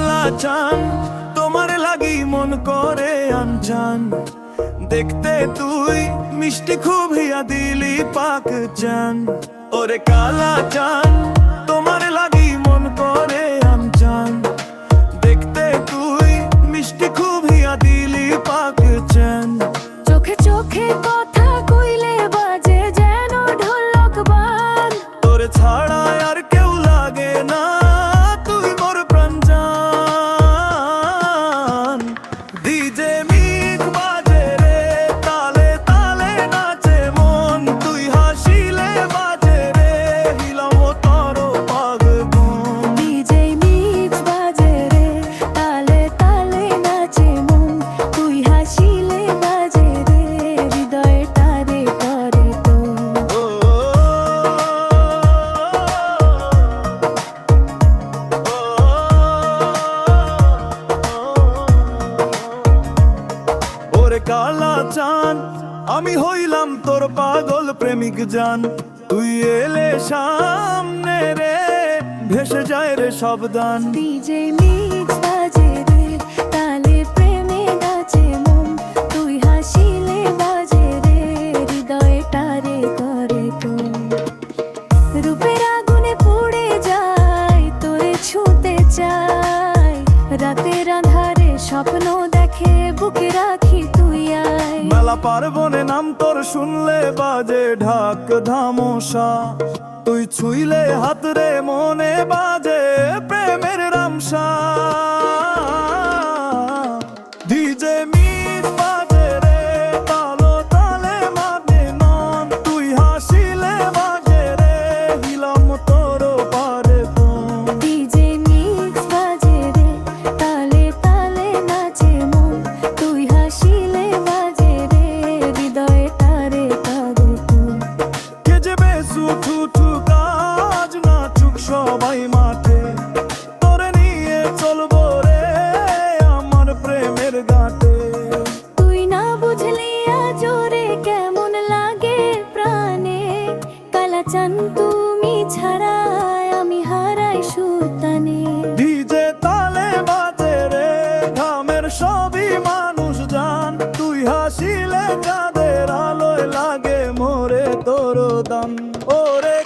খালা চান, তোমার লাগি মন করে আনছান দেখতে তুই মিষ্টি খুবই হিয়া দিলি পাক চান। ওরে কালা চান কালা চান আমি হইলাম তোর পাগল প্রেমিক জান। তুই এলে সামনে রে, ভেসে যায় রে সব শালা পার্বণে নাম তোর শুনলে বাজে ঢাক ধামসা। তুই ছুইলে হাত রে মনে বাজে প্রেমের রামসা। মানুষ জান তুই হাসিলে যাদের আলোয় লাগে মোরে তোর দাম ওরে